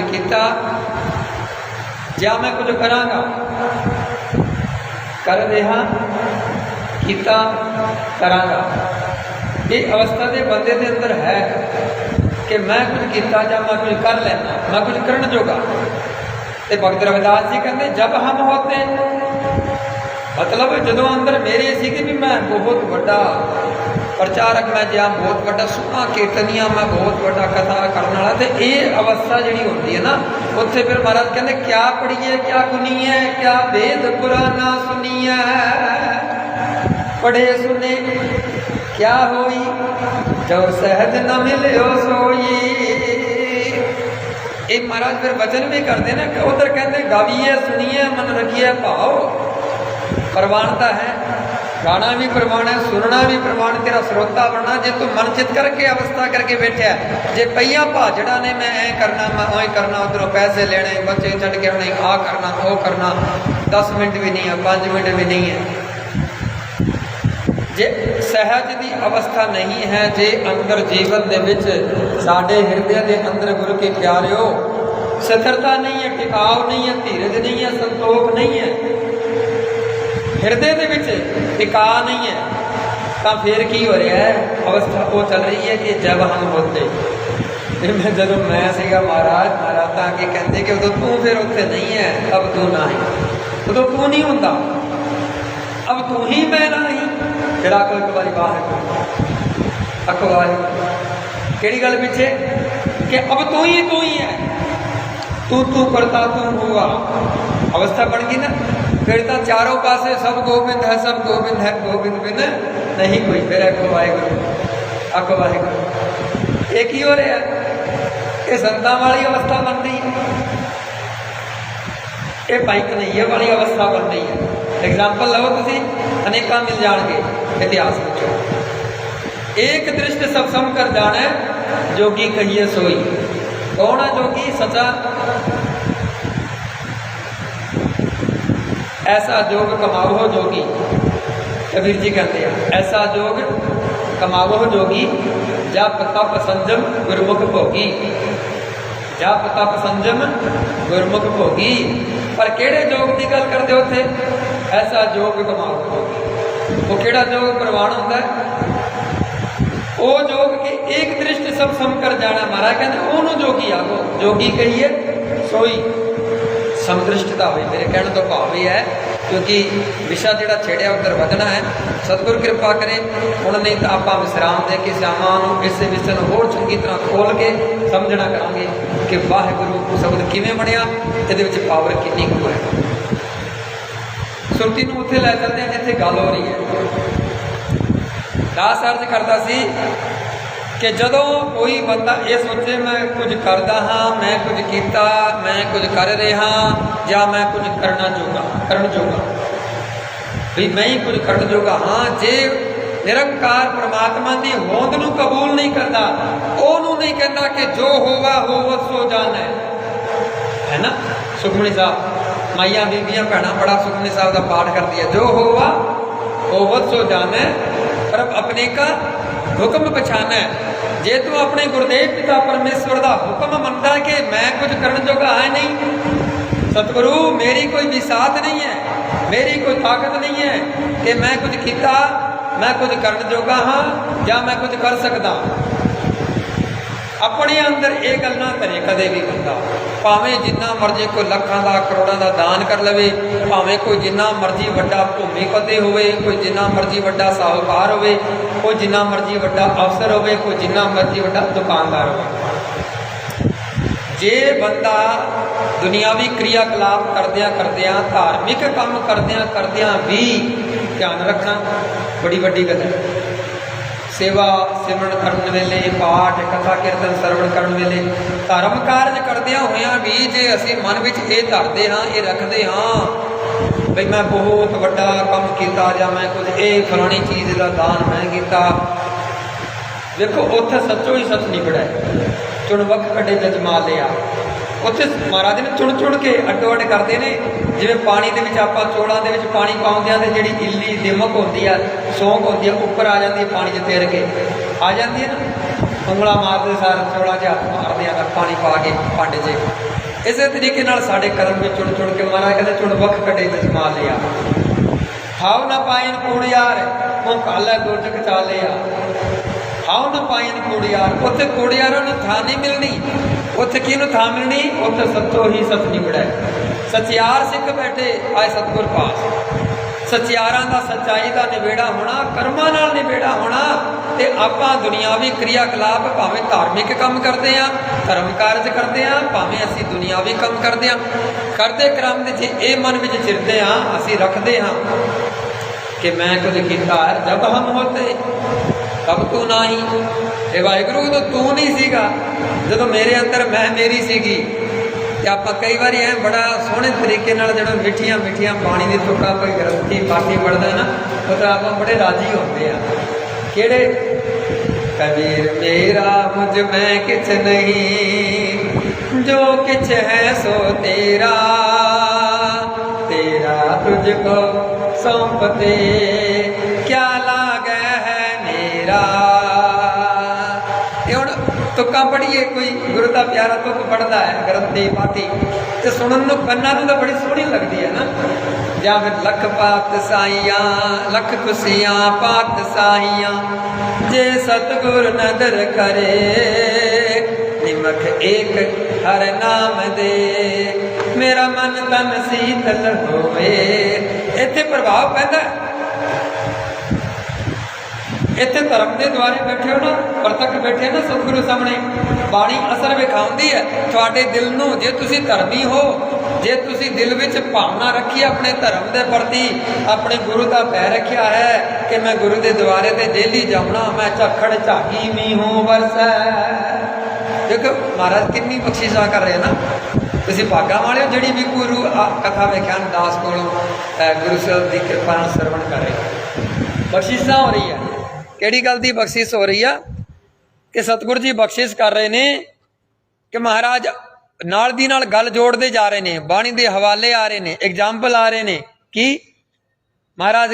ਕੀਤਾ? ਜਾਂ ਮੈਂ ਕੁਝ ਕਰਾਂਗਾ? ਕਰ ਰਿਹਾ, ਕੀਤਾ, ਕਰਾਂਗਾ। ਇਹ ਅਵਸਥਾ ਦੇ ਬੰਦੇ ਦੇ ਅੰਦਰ ਹੈ ਕਿ ਮੈਂ ਕੁਝ ਕੀਤਾ ਜਾਂ ਮੈਂ ਕੁਝ ਕਰ ਲੈਣਾ ਮੈਂ ਕੁਝ ਕਰਨ ਜੋਗਾ। ਤੇ ਭਗਤ ਰਵਿਦਾਸ ਜੀ ਕਹਿੰਦੇ, ਜਬ ਹਮ ਹੋਤੇ। ਮਤਲਬ ਜਦੋਂ ਅੰਦਰ ਮੇਰੇ ਸੀ ਕਿ ਵੀ ਮੈਂ ਬਹੁਤ ਵੱਡਾ ਪ੍ਰਚਾਰਕ, ਮੈਂ ਜਾਂ ਬਹੁਤ ਵੱਡਾ ਸੁਣਾ ਕੀਰਤਨੀਆ, ਮੈਂ ਬਹੁਤ ਵੱਡਾ ਕਥਾ ਕਰਨ ਤੇ ਇਹ ਅਵਸਥਾ ਜਿਹੜੀ ਹੁੰਦੀ ਹੈ ਨਾ, ਉੱਥੇ ਫਿਰ ਮਹਾਰਾਜ ਕਹਿੰਦੇ, ਕਿਆ ਪੜੀਏ ਕਿਆ ਗੁਨੀਏ, ਕਿਆ ਵੇਦ ਪੁਰਾਣਾ ਸੁਨੀਏ ਪੜੇ ਸੁਨੇ, ਕਿਆ ਹੋਈ ਜੋ ਸਹਿਜ ਨਾ ਮਿਲਿਓ ਸੋਈ। ਇਹ ਮਹਾਰਾਜ ਫਿਰ ਵਚਨ ਵੀ ਕਰਦੇ ਨਾ ਕਿ ਉਧਰ ਕਹਿੰਦੇ ਗਾਵੀਏ ਸੁਣੀਏ ਮਨ ਰਖੀਏ ਭਾਉ। ਪ੍ਰਵਾਨਤਾ ਹੈ। ਗਾਣਾ ਵੀ ਪ੍ਰਮਾਣ ਹੈ, ਸੁਣਨਾ ਵੀ ਪ੍ਰਮਾਣ ਤੇਰਾ ਸਰੋਤਾ ਬਣਨਾ, ਜੇ ਤੂੰ ਮਨ ਕਰਕੇ, ਅਵਸਥਾ ਕਰਕੇ ਬੈਠਿਆ ਜੇ ਪਈਆਂ ਭਾਜੜਾ ਨੇ ਮੈਂ ਐ ਕਰਨਾ, ਮੈਂ ਉਹ ਕਰਨਾ, ਉਧਰੋਂ ਪੈਸੇ ਲੈਣੇ, ਬੱਚੇ ਛੱਡ ਕੇ ਆਉਣੇ ਆ ਕਰਨਾ, ਉਹ ਕਰਨਾ 10 ਮਿੰਟ ਵੀ ਨਹੀਂ ਹੈ 5 ਮਿੰਟ ਵੀ ਨਹੀਂ ਹੈ। ਜੇ ਸਹਿਜ ਦੀ ਅਵਸਥਾ ਨਹੀਂ ਹੈ, ਜੇ ਅੰਦਰ ਜੀਵਨ ਦੇ ਵਿੱਚ ਸਾਡੇ ਹਿਰਦੇ ਦੇ ਅੰਦਰ ਗੁਰੂ ਕੇ ਪਿਆਰਿਓ, ਸਥਿਰਤਾ ਨਹੀਂ ਹੈ ਟਿਕਾਉ ਨਹੀਂ ਹੈ, ਧੀਰਜ ਨਹੀਂ ਹੈ, ਸੰਤੋਖ ਨਹੀਂ ਹੈ ਹਿਰਦੇ ਦੇ ਵਿੱਚ ਟਿਕਾ ਨਹੀਂ ਹੈ, ਤਾਂ ਫਿਰ ਕੀ ਹੋ ਰਿਹਾ ਹੈ? ਅਵਸਥਾ ਉਹ ਚੱਲ ਰਹੀ ਹੈ ਕਿ ਜਬ ਹਮ ਹੋਤੇ ਇਹ ਮੈਂ ਜਦੋਂ ਮੈਂ ਸੀਗਾ ਮਹਾਰਾਜ ਮਹਾਰਾਜ ਤਾਂ ਕਿ ਕਹਿੰਦੇ ਕਿ ਉਦੋਂ ਤੂੰ ਫਿਰ ਉੱਥੇ ਨਹੀਂ ਹੈ ਅਬ ਤੂੰ ਨਹੀਂ। ਉਦੋਂ ਤੂੰ ਨਹੀਂ ਹੁੰਦਾ। ਅਬ ਤੂੰ ਹੀ ਮੈਂ ਨਹੀਂ। ਜਿਹੜਾ ਕੋਈ ਇੱਕ ਵਾਰੀ ਬਾਹਰ ਅਕਵਾਈ ਕਿਹੜੀ ਗੱਲ ਪਿੱਛੇ? ਕਿ ਅਬ ਤੂੰ ਹੀ ਤੂੰ ਹੀ ਹੈ। ਤੂੰ ਤੂੰ ਕਰਤਾ ਤੂੰ ਹੋਗਾ ਅਵਸਥਾ ਬਣ ਗਈ ਨਾ। ਫਿਰ ਤਾਂ ਚਾਰੋਂ ਪਾਸੇ ਸਭ ਗੋਬਿੰਦ ਹੈ, ਸਭ ਗੋਬਿੰਦ ਹੈ, ਗੋਬਿੰਦ ਬਿਨ ਨਹੀਂ ਕੋਈ। ਫਿਰ ਅਕੋ ਵਾਹਿਗੁਰੂ ਅਕੋ ਵਾਹਿਗੁਰੂ। ਇਹ ਕੀ ਹੋ ਰਿਹਾ? ਇਹ ਸੰਤਾਂ ਵਾਲੀ ਅਵਸਥਾ ਬਣ ਰਹੀ ਹੈ ਇਹ ਭਾਈ ਕਨਈਆ ਵਾਲੀ ਅਵਸਥਾ ਬਣ ਰਹੀ ਹੈ ਐਗਜ਼ਾਮਪਲ ਲਓ ਤੁਸੀਂ, ਅਨੇਕਾਂ ਮਿਲ ਜਾਣਗੇ, ਇਤਿਹਾਸ ਵਿੱਚ। ਇੱਕ ਦ੍ਰਿਸ਼ਟ ਸਭ ਸਮ ਕਰ ਜਾਣਾ, ਜੋਗੀ ਕਹੀਏ ਸੋਈ। ਕੌਣ ਹੈ ਜੋਗੀ? ਸੱਚਾ ਐਸਾ ਜੋਗ ਕਮਾਓ ਹੋ ਜੋਗੀ। ਕਬੀਰ ਜੀ ਕਹਿੰਦੇ ਆ, ਐਸਾ ਜੋਗ ਕਮਾਓ ਹੋ ਜੋਗੀ, ਜਪ ਤਪ ਸੰਜਮ ਗੁਰਮੁਖ ਭੋਗੀ। ਜਪ ਤਪ ਸੰਜਮ ਗੁਰਮੁਖ ਭੋਗੀ। ਪਰ ਕਿਹੜੇ ਜੋਗ ਦੀ ਗੱਲ ਕਰਦੇ ਉੱਥੇ? ਐਸਾ ਜੋਗ ਕਮਾਓ ਭੋਗੀ ਉਹ ਕਿਹੜਾ ਜੋਗ ਪ੍ਰਵਾਨ ਹੁੰਦਾ ਉਹ ਜੋਗ ਕਿ ਏਕ ਦ੍ਰਿਸ਼ਟ ਸਭ ਸਮ ਕਰ ਜਾਣਾ। ਮਹਾਰਾਜ ਕਹਿੰਦੇ, ਉਹਨੂੰ ਜੋਗੀ ਆਖੋ। ਜੋਗੀ ਕਹੀਏ, ਸੋਈ। ਸਮਦ੍ਰਿਸ਼ਟਤਾ ਹੋਈ। ਮੇਰੇ ਕਹਿਣ ਤੋਂ ਭਾਵ ਇਹ ਹੈ ਕਿਉਂਕਿ ਵਿਸ਼ਾ ਜਿਹੜਾ ਛੇੜਿਆ ਉਧਰ ਵਧਣਾ ਹੈ। ਸਤਿਗੁਰ ਕਿਰਪਾ ਕਰੇ। ਹੁਣ ਨਹੀਂ ਤਾਂ ਆਪਾਂ ਵਿਸਰਾਮ ਦੇ ਕੇ ਸਿਆਮਾਂ ਨੂੰ ਇਸੇ ਵਿਸ਼ੇ ਨੂੰ ਹੋਰ ਚੰਗੀ ਤਰ੍ਹਾਂ ਖੋਲ ਕੇ ਸਮਝਣਾ ਕਰਾਂਗੇ ਕਿ ਵਾਹਿਗੁਰੂ ਸ਼ਬਦ ਕਿਵੇਂ ਬਣਿਆ, ਇਹਦੇ ਵਿੱਚ ਪਾਵਰ ਕਿੰਨੀ ਕੁ ਹੈ। ਸੁਰਤੀ ਨੂੰ ਉੱਥੇ ਲੈ ਚੱਲਦੇ ਆ ਜਿੱਥੇ ਗੱਲ ਹੋ ਰਹੀ ਹੈ। ਦਾਸ ਅਰਜ਼ ਕਰਦਾ ਸੀ ਕਿ ਜਦੋਂ ਕੋਈ ਬੰਦਾ ਇਹ ਸੋਚੇ, ਮੈਂ ਕੁਝ ਕਰਦਾ ਹਾਂ, ਮੈਂ ਕੁਝ ਕੀਤਾ, ਮੈਂ ਕੁਝ ਕਰ ਰਿਹਾ, ਜਾਂ ਮੈਂ ਕੁਝ ਕਰਨਾ ਜੋਗਾ ਕਰਨ ਜੋਗਾ। ਵੀ ਮੈਂ ਹੀ ਕੁਝ ਕਰਨ ਜੋਗਾ ਹਾਂ, ਜੇ ਨਿਰੰਕਾਰ ਪ੍ਰਮਾਤਮਾ ਦੀ ਹੋਂਦ ਨੂੰ ਕਬੂਲ ਨਹੀਂ ਕਰਦਾ, ਉਹਨੂੰ ਨਹੀਂ ਕਹਿੰਦਾ ਕਿ ਜੋ ਹੋਵਾ ਹੋਵ ਸੋ ਜਾਣਾ ਹੈ। ਨਾ? ਸੁਖਮਨੀ ਸਾਹਿਬ, ਮਾਈਆਂ ਬੀਬੀਆਂ, ਭੈਣਾਂ, ਬੜਾ ਸੁਖਮਨੀ ਸਾਹਿਬ ਦਾ ਪਾਠ ਕਰਦੀ ਹੈ, ਜੋ ਹੋਵਾ ਹੋਵ ਸੋ ਜਾਣੈ ਪਰ ਆਪਣੇ ਕਾ ਹੁਕਮ ਪਛਾਨਾ ਜੇ ਤੂੰ ਆਪਣੇ ਗੁਰਦੇਵ ਪਿਤਾ ਪਰਮੇਸ਼ਵਰ ਦਾ ਹੁਕਮ ਮੰਨਦਾ ਕਿ ਮੈਂ ਕੁਝ ਕਰਨ ਜੋਗਾ ਹੈ ਨਹੀਂ, ਸਤਿਗੁਰੂ, ਮੇਰੀ ਕੋਈ ਵਿਸਾਤ ਨਹੀਂ ਹੈ, ਮੇਰੀ ਕੋਈ ਤਾਕਤ ਨਹੀਂ ਹੈ ਕਿ ਮੈਂ ਕੁਝ ਕੀਤਾ, ਮੈਂ ਕੁਝ ਕਰਨ ਜੋਗਾ ਹਾਂ ਜਾਂ ਮੈਂ ਕੁਝ ਕਰ ਸਕਦਾ। ਆਪਣੇ ਅੰਦਰ ਇਹ ਗੱਲ ਨਾ ਕਰੇ, ਕਦੇ ਵੀ ਬੰਦਾ। ਭਾਵੇਂ ਜਿੰਨਾ ਮਰਜ਼ੀ ਕੋਈ ਲੱਖਾਂ ਦਾ, ਕਰੋੜਾਂ ਦਾ ਦਾਨ ਕਰ ਲਵੇ, ਭਾਵੇਂ ਕੋਈ ਜਿੰਨਾ ਮਰਜ਼ੀ ਵੱਡਾ ਭੂਮੀ ਭੂਮੀਪਤੀ ਹੋਵੇ, ਕੋਈ ਜਿੰਨਾ ਮਰਜ਼ੀ ਵੱਡਾ ਸਾਹੂਕਾਰ ਹੋਵੇ, ਕੋਈ ਜਿੰਨਾ ਮਰਜ਼ੀ ਵੱਡਾ ਅਫਸਰ ਹੋਵੇ, ਕੋਈ ਜਿੰਨਾ ਮਰਜ਼ੀ ਵੱਡਾ ਦੁਕਾਨਦਾਰ ਹੋਵੇ। ਜੇ ਬੰਦਾ ਦੁਨਿਆਵੀ ਕਿਰਿਆ ਕਲਾਪ ਕਰਦਿਆਂ ਕਰਦਿਆਂ, ਧਾਰਮਿਕ ਕੰਮ ਕਰਦਿਆਂ ਕਰਦਿਆਂ ਵੀ ਧਿਆਨ ਰੱਖਣਾ ਬੜੀ ਵੱਡੀ ਗੱਲ ਹੈ। ਸੇਵਾ ਸਿਮਰਨ ਕਰਨ ਵੇਲੇ, ਪਾਠ, ਕਥਾ ਕੀਰਤਨ ਸਰਵਣ ਕਰਨ ਵੇਲੇ, ਧਰਮ ਕਾਰਜ ਕਰਦਿਆਂ ਹੋਇਆਂ ਵੀ ਜੇ ਅਸੀਂ ਮਨ ਵਿੱਚ ਇਹ ਧਰਦੇ ਹਾਂ, ਇਹ ਰੱਖਦੇ ਹਾਂ ਵੀ ਮੈਂ ਬਹੁਤ ਵੱਡਾ ਕੰਮ ਕੀਤਾ ਜਾਂ ਮੈਂ ਕੁਝ ਇਹ ਫਲਾਣੀ ਚੀਜ਼ ਦਾ ਦਾਨ ਮੈਂ ਕੀਤਾ ਦੇਖੋ ਉੱਥੇ ਸੱਚੋ ਹੀ ਸੱਚ ਨਿਕੜਾ ਚੁਣਵਕ ਕੱਢੇ ਜਜਮਾ ਲਿਆ। ਉੱਥੇ ਮਹਾਰਾਜ ਨੇ ਚੁਣ ਚੁਣ ਕੇ ਅੱਡੋ ਅੱਡ ਕਰਦੇ ਨੇ। ਜਿਵੇਂ ਪਾਣੀ ਦੇ ਵਿੱਚ ਆਪਾਂ ਚੋਲਾਂ ਦੇ ਵਿੱਚ ਪਾਣੀ ਪਾਉਂਦੇ ਆ ਤੇ ਜਿਹੜੀ ਇੱਲੀ ਦਿਮਕ ਹੁੰਦੀ ਆ, ਸੌਂਕ ਹੁੰਦੀ ਆ, ਉੱਪਰ ਆ ਜਾਂਦੀ ਹੈ ਪਾਣੀ 'ਚ ਤੈਰ ਕੇ। ਆ ਜਾਂਦੀ ਹੈ ਨਾ, ਉਂਗਲਾ ਮਾਰਦੇ ਸਾਰ ਚੋਲਾਂ 'ਚ ਹੱਥ ਮਾਰਦੇ ਆ ਪਾਣੀ ਪਾ ਕੇ ਭਾਂਡੇ 'ਚ। ਇਸੇ ਤਰੀਕੇ ਨਾਲ ਸਾਡੇ ਕਰਮ ਵਿੱਚ ਚੁਣ ਚੁਣ ਕੇ ਮਹਾਰਾਜ ਕਹਿੰਦੇ ਚੁਣ ਵਖ ਕੱਢੇ ਸਮਾ ਲਿਆ। ਹਾਉ ਨਾ ਪਾਇਨ ਯਾਰ ਮੂੰ ਕਾਲਾ ਦੁਰਜਕ ਚਾਲਿਆ। ਹਾਉ ਨਾ ਪਾਇਨ ਯਾਰ, ਉੱਥੇ ਕੂੜਿਆਰਾਂ ਨੂੰ ਥਾਂ ਨਹੀਂ ਮਿਲਣੀ। ਉੱਥੇ ਕਿਹਨੂੰ ਥਾਂ ਮਿਲਣੀ ਉੱਥੇ ਸੱਚੋ ਹੀ ਸਤ ਨਿਬੜੈ ਸਚਿਆਰ ਸਿੱਖ ਬੈਠੇ, ਆਏ ਸਤਿਗੁਰ ਪਾਸ। ਸਚਿਆਰਾਂ ਦਾ ਸੱਚਾਈ ਦਾ ਨਿਬੇੜਾ ਹੋਣਾ, ਕਰਮਾਂ ਨਾਲ ਨਿਬੇੜਾ ਹੋਣਾ, ਤੇ ਆਪਾਂ ਦੁਨਿਆਵੀ ਕਿਰਿਆ ਕਲਾਪ ਭਾਵੇਂ ਧਾਰਮਿਕ ਕੰਮ ਕਰਦੇ ਆ ਧਰਮ ਕਾਰਜ ਕਰਦੇ ਆ, ਭਾਵੇਂ ਅਸੀਂ ਦੁਨਿਆਵੀ ਕੰਮ ਕਰਦੇ ਆ। ਕਰਦੇ ਕਰਮ ਦੇ ਜੇ ਇਹ ਮਨ ਵਿੱਚ ਚਿਰਦੇ ਆ, ਅਸੀਂ ਰੱਖਦੇ ਹਾਂ ਕਿ ਮੈਂ ਕੁਝ ਕੀਤਾ ਹੈ। ਜਬ ਹਮ ਹੋਤੇ ਤਬ ਤੂੰ ਨਹੀਂ। ਇਹ ਵਾਹਿਗੁਰੂ ਉਦੋਂ ਤੂੰ ਨਹੀਂ ਸੀਗਾ, ਜਦੋਂ ਮੇਰੇ ਅੰਦਰ ਮੈਂ ਮੇਰੀ ਸੀਗੀ, ਤੇ ਆਪਾਂ ਕਈ ਵਾਰੀ ਐ ਬੜਾ ਸੋਹਣੇ ਤਰੀਕੇ ਨਾਲ ਜਦੋਂ ਮਿੱਠੀਆਂ ਮਿੱਠੀਆਂ ਬਾਣੀ ਦੀ ਤੁਕਾਂ ਕੋਈ ਗ੍ਰੰਥੀ ਪਾਠੀ ਪੜਦਾ ਨਾ ਉਹ ਤਾਂ ਆਪਾਂ ਬੜੇ ਰਾਜੀ ਹੁੰਦੇ ਆ। ਕਿਹੜੇ? ਕਬੀਰ, ਮੇਰਾ ਮੁਝ ਮੈਂ ਕਿਛ ਨਹੀਂ, ਜੋ ਕਿਛ ਹੈ ਸੋ ਤੇਰਾ। ਤੇਰਾ ਤੁਝ ਕੋ ਸੌਂਪਤੇ ਮੇਰਾ। ਇਹ ਹੁਣ ਤੁਕਾਂ ਪੜੀਏ ਕੋਈ, ਗੁਰੂ ਦਾ ਪਿਆਰਾ ਤੁਕ ਪੜਦਾ ਹੈ, ਗ੍ਰੰਥੀ, ਪਾਠੀ। ਤੇ ਸੁਣਨ ਨੂੰ ਕੰਨਾਂ ਨੂੰ ਤਾਂ ਬੜੀ ਸੋਹਣੀ ਲੱਗਦੀ ਹੈ ਨਾ। ਜਾਂ ਫਿਰ ਲੱਖ ਪਾਤ ਸਾਈਆਂ, ਲੱਖ ਖੁਸ਼ੀਆਂ ਪਾਤ ਸਾਈਆਂ ਜੇ ਸਤਗੁਰ ਨਦਰ ਕਰੇ, ਨਿਮਖ ਏਕ ਹਰ ਨਾਮ ਦੇ। ਮੇਰਾ ਮਨ ਤਨ ਸੀਤਲ ਹੋਵੇ। ਇੱਥੇ ਪ੍ਰਭਾਵ ਪੈਂਦਾ ਇੱਥੇ ਧਰਮ ਦੇ ਦੁਆਰੇ ਬੈਠੇ ਹੋ ਨਾ, ਪ੍ਰਤੱਖ ਬੈਠੇ ਹੋ ਨਾ ਸਤਿਗੁਰੂ ਸਾਹਮਣੇ ਬਾਣੀ ਅਸਰ ਵਿਖਾਉਂਦੀ ਹੈ। ਤੁਹਾਡੇ ਦਿਲ ਨੂੰ ਜੇ ਤੁਸੀਂ ਧਰਮੀ ਹੋ, ਜੇ ਤੁਸੀਂ ਦਿਲ ਵਿੱਚ ਭਾਵਨਾ ਰੱਖੀ ਆਪਣੇ ਧਰਮ ਦੇ ਪ੍ਰਤੀ, ਆਪਣੇ ਗੁਰੂ ਦਾ ਪੈ ਰੱਖਿਆ ਹੈ ਕਿ ਮੈਂ ਗੁਰੂ ਦੇ ਦੁਆਰੇ ਤੇ ਡੇਲੀ ਜਾਉਣਾ, ਮੈਂ ਝਖੜ ਝਾਗੀ ਮੀਂਹੋਂ ਵਰਸੈ। ਦੇਖੋ, ਮਹਾਰਾਜ ਕਿੰਨੀ ਬਖਸ਼ਿਸ਼ਾਂ ਕਰ ਰਹੇ ਨਾ। ਤੁਸੀਂ ਭਾਗਾ ਵਾਲਿਓ ਜਿਹੜੀ ਵੀ ਗੁਰੂ ਆ, ਕਥਾ ਵਿਖਿਆਨ ਦਾਸ ਕੋਲੋਂ ਗੁਰੂ ਸਾਹਿਬ ਦੀ ਕਿਰਪਾ ਨਾਲ ਸਰਵਣ ਕਰ ਰਹੇ। ਬਖਸ਼ਿਸ਼ਾਂ ਹੋ ਰਹੀ ਹੈ ਕਿਹੜੀ ਗੱਲ ਦੀ ਬਖਸ਼ਿਸ਼ ਹੋ ਰਹੀ ਆ? ਕਿ ਸਤਿਗੁਰੂ ਜੀ ਬਖਸ਼ਿਸ਼ ਕਰ ਰਹੇ ਨੇ ਕਿ ਮਹਾਰਾਜ ਨਾਲ ਦੀ ਨਾਲ ਗੱਲ ਜੋੜਦੇ ਜਾ ਰਹੇ ਨੇ, ਬਾਣੀ ਦੇ ਹਵਾਲੇ ਆ ਰਹੇ ਨੇ ਐਗਜ਼ਾਮਪਲ ਆ ਰਹੇ ਨੇ। ਕਿ? ਮਹਾਰਾਜ